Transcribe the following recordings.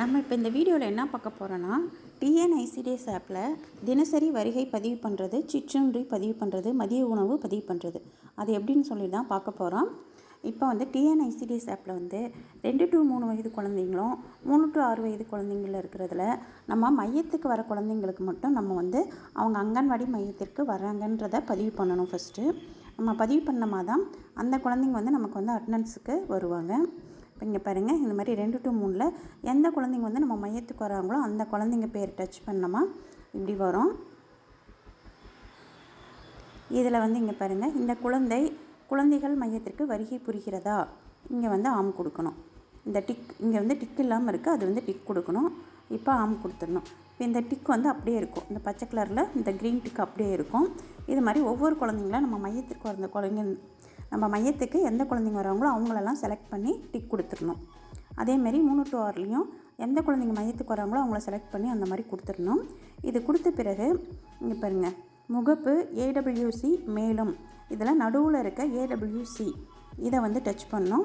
நம்ம இப்போ இந்த வீடியோவில் என்ன பார்க்க போகிறோன்னா டிஎன்ஐசிடிஎஸ் ஆப்பில் தினசரி வருகை பதிவு பண்ணுறது சிற்றுண்டி பதிவு பண்ணுறது மதிய உணவு பதிவு பண்ணுறது அது எப்படின்னு சொல்லி தான் பார்க்க போகிறோம் இப்போ வந்து டிஎன்ஐசிடிஎஸ் ஆப்பில் வந்து ரெண்டு டு மூணு வயது குழந்தைங்களும் மூணு டு ஆறு வயது குழந்தைங்கள இருக்கிறதுல நம்ம மையத்துக்கு வர குழந்தைங்களுக்கு மட்டும் நம்ம வந்து அவங்க அங்கன்வாடி மையத்திற்கு வராங்கன்றத பதிவு பண்ணணும் ஃபஸ்ட்டு நம்ம பதிவு பண்ணமா தான் அந்த குழந்தைங்க வந்து நமக்கு வந்து அட்டண்டன்ஸுக்கு வருவாங்க. இப்போ இங்கே பாருங்கள் இந்த மாதிரி ரெண்டு டு மூணில் எந்த குழந்தைங்க வந்து நம்ம மையத்துக்கு வராங்களோ அந்த குழந்தைங்க பேர் டச் பண்ணோமா இப்படி வரும். இதில் வந்து இங்கே பாருங்கள் இந்த குழந்தை குழந்தைகள் மையத்திற்கு வருகை புரிகிறதா? இங்கே வந்து ஆம் கொடுக்கணும். இந்த டிக் இங்கே வந்து டிக் இல்லாமல் இருக்குது அது வந்து டிக் கொடுக்கணும். இப்போ ஆம் கொடுத்துடணும். இப்போ இந்த டிக் வந்து அப்படியே இருக்கும். இந்த பச்சை கலரில் இந்த க்ரீன் டிக் அப்படியே இருக்கும். இது மாதிரி ஒவ்வொரு குழந்தைங்களும் நம்ம மையத்திற்கு வந்த குழந்தைங்க நம்ம மையத்துக்கு எந்த குழந்தைங்க வராங்களோ அவங்களெல்லாம் செலக்ட் பண்ணி டிக் கொடுத்துடணும். அதேமாரி மூணு டூ ஆர்லேயும் எந்த குழந்தைங்க மையத்துக்கு வராங்களோ அவங்கள செலக்ட் பண்ணி அந்த மாதிரி கொடுத்துடணும். இது கொடுத்த பிறகு இங்கே பாருங்கள் முகப்பு ஏடபிள்யூசி மேலும். இதில் நடுவில் இருக்க ஏடபிள்யூசி இதை வந்து டச் பண்ணணும்.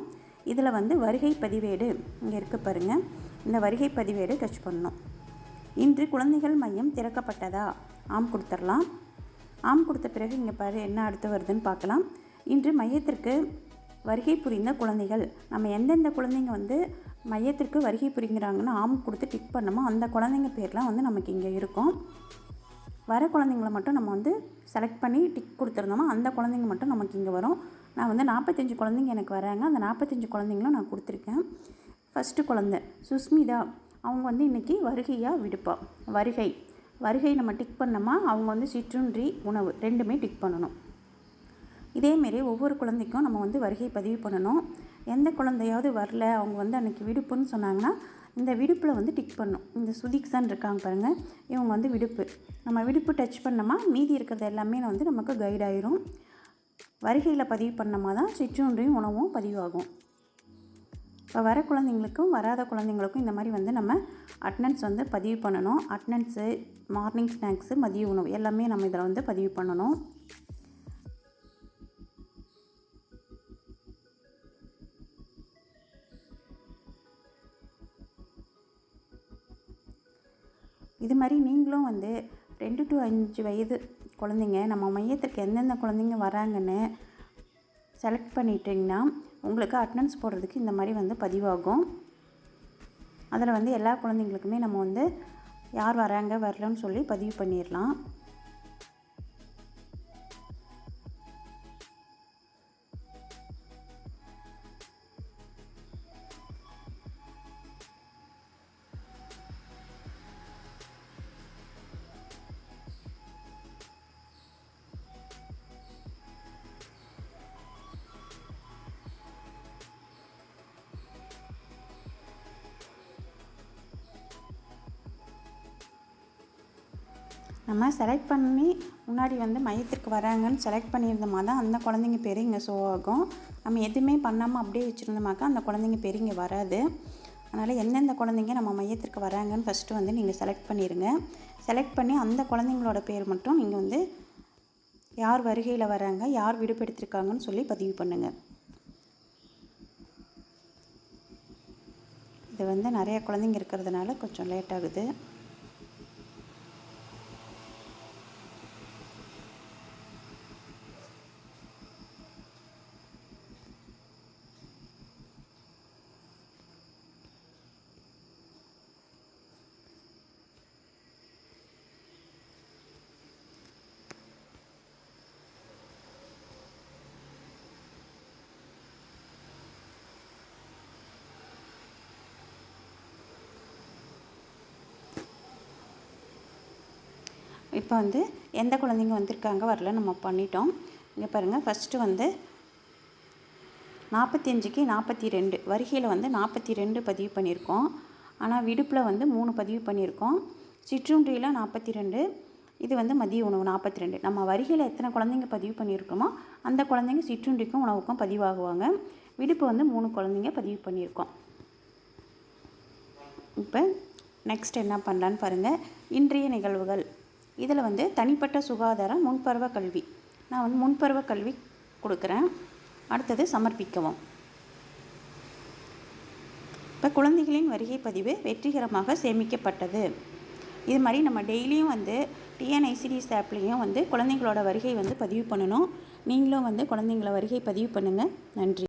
இதில் வந்து வருகை பதிவேடு இங்கே இருக்க பாருங்கள் இந்த வருகை பதிவேடு டச் பண்ணணும். இன்று குழந்தைகள் மையம் திறக்கப்பட்டதா? ஆம் கொடுத்துடலாம். ஆம் கொடுத்த பிறகு இங்கே பாரு என்ன அடுத்து வருதுன்னு பார்க்கலாம். இன்று மையத்திற்கு வருகை புரிந்த குழந்தைகள். நம்ம எந்தெந்த குழந்தைங்க வந்து மையத்திற்கு வருகை புரிகிறாங்கன்னு ஆம் கொடுத்து டிக் பண்ணமோ அந்த குழந்தைங்க பேர்லாம் வந்து நமக்கு இங்கே இருக்கும். வர குழந்தைங்கள மட்டும் நம்ம வந்து செலக்ட் பண்ணி டிக் கொடுத்துருந்தோமா அந்த குழந்தைங்க மட்டும் நமக்கு இங்கே வரும். நான் வந்து நாற்பத்தஞ்சு குழந்தைங்க எனக்கு வராங்க. அந்த நாற்பத்தஞ்சு குழந்தைங்களும் நான் கொடுத்துருக்கேன். ஃபஸ்ட்டு குழந்தை சுஸ்மிதா. அவங்க வந்து இன்றைக்கி வருகையாக விடுப்பா. வருகை. வருகை நம்ம டிக் பண்ணோமா? அவங்க வந்து சிற்றுன்றி உணவு. ரெண்டுமே டிக் பண்ணணும். இதேமாரி ஒவ்வொரு குழந்தைக்கும் நம்ம வந்து வருகை பதிவு பண்ணணும். எந்த குழந்தையாவது வரல அவங்க வந்து அன்றைக்கி விடுப்புன்னு சொன்னாங்கன்னா இந்த விடுப்பில் வந்து டிக் பண்ணும் இந்த சுதிக்ஸான் இருக்காங்க பாருங்கள் இவங்க வந்து விடுப்பு. நம்ம விடுப்பு டச் பண்ணோமா மீதி இருக்கிறது எல்லாமே வந்து நமக்கு கைட் ஆயிரும். வருகையில் பதிவு பண்ணோமா தான் சிற்றுன்றையும் உணவும் பதிவாகும். இப்போ வர குழந்தைங்களுக்கும் வராத குழந்தைங்களுக்கும் இந்த மாதிரி வந்து நம்ம அட்டனன்ஸ் வந்து பதிவு பண்ணணும். அட்டனன்ஸு மார்னிங் ஸ்நாக்ஸு மதிய உணவு எல்லாமே நம்ம இதில் வந்து பதிவு பண்ணணும். இது மாதிரி நீங்களும் வந்து ரெண்டு டு அஞ்சு வயது குழந்தைங்க நம்ம மையத்திற்கு எந்தெந்த குழந்தைங்க வராங்கன்னு செலக்ட் பண்ணிட்டிங்கன்னா உங்களுக்கு அட்டனன்ஸ் போடுறதுக்கு இந்த மாதிரி வந்து பதிவாகும். அதில் வந்து எல்லா குழந்தைங்களுக்குமே நம்ம வந்து யார் வராங்க வரலன்னு சொல்லி பதிவு பண்ணிடலாம். நம்ம செலக்ட் பண்ணி முன்னாடி வந்து மையத்திற்கு வராங்கன்னு செலக்ட் பண்ணியிருந்தோமா தான் அந்த குழந்தைங்க பேர் இங்கே ஷோ ஆகும். நம்ம எதுவுமே பண்ணாமல் அப்படியே வச்சுருந்தோமாக்கா அந்த குழந்தைங்க பேர் இங்கே வராது. அதனால் எந்தெந்த குழந்தைங்க நம்ம மையத்திற்கு வராங்கன்னு ஃபஸ்ட்டு வந்து நீங்கள் செலக்ட் பண்ணிடுங்க செலக்ட் பண்ணி அந்த குழந்தைங்களோட பேர் மட்டும் நீங்கள் வந்து யார் வருகையில் வராங்க யார் விடுபடுத்திருக்காங்கன்னு சொல்லி பதிவு பண்ணுங்கள் இது வந்து நிறைய குழந்தைங்க இருக்கிறதுனால கொஞ்சம் லேட் ஆகுது. இப்போ வந்து எந்த குழந்தைங்க வந்திருக்காங்க வரல நம்ம பண்ணிட்டோம். இங்கே பாருங்கள் ஃபஸ்ட்டு வந்து நாற்பத்தி அஞ்சுக்கு நாற்பத்தி ரெண்டு வருகையில் வந்து நாற்பத்தி ரெண்டு பதிவு பண்ணியிருக்கோம். ஆனால் விடுப்பில் வந்து மூணு பதிவு பண்ணியிருக்கோம். சிற்றுண்டியில் நாற்பத்தி ரெண்டு இது வந்து மதிய உணவு நாற்பத்தி ரெண்டு நம்ம வருகையில் எத்தனை குழந்தைங்க பதிவு பண்ணியிருக்கோமோ அந்த குழந்தைங்க சிற்றுண்டிக்கும் உணவுக்கும் பதிவாகுவாங்க. விடுப்பு வந்து மூணு குழந்தைங்க பதிவு பண்ணியிருக்கோம். இப்போ நெக்ஸ்ட் என்ன பண்ணலான்னு பாருங்கள் இன்றைய நிகழ்வுகள். இதில் வந்து தனிப்பட்ட சுகாதாரம் முன்பருவ கல்வி. நான் வந்து முன்பருவ கல்வி கொடுக்குறேன். அடுத்தது சமர்ப்பிக்கவும். இப்போ குழந்தைகளின் வருகை பதிவு வெற்றிகரமாக சேமிக்கப்பட்டது. இது மாதிரி நம்ம டெய்லியும் வந்து டிஎன்ஐசிடிஎஸ் ஆப்லேயும் வந்து குழந்தைங்களோட வருகை வந்து பதிவு பண்ணணும். நீங்களும் வந்து குழந்தைங்கள வருகை பதிவு பண்ணுங்கள் நன்றி.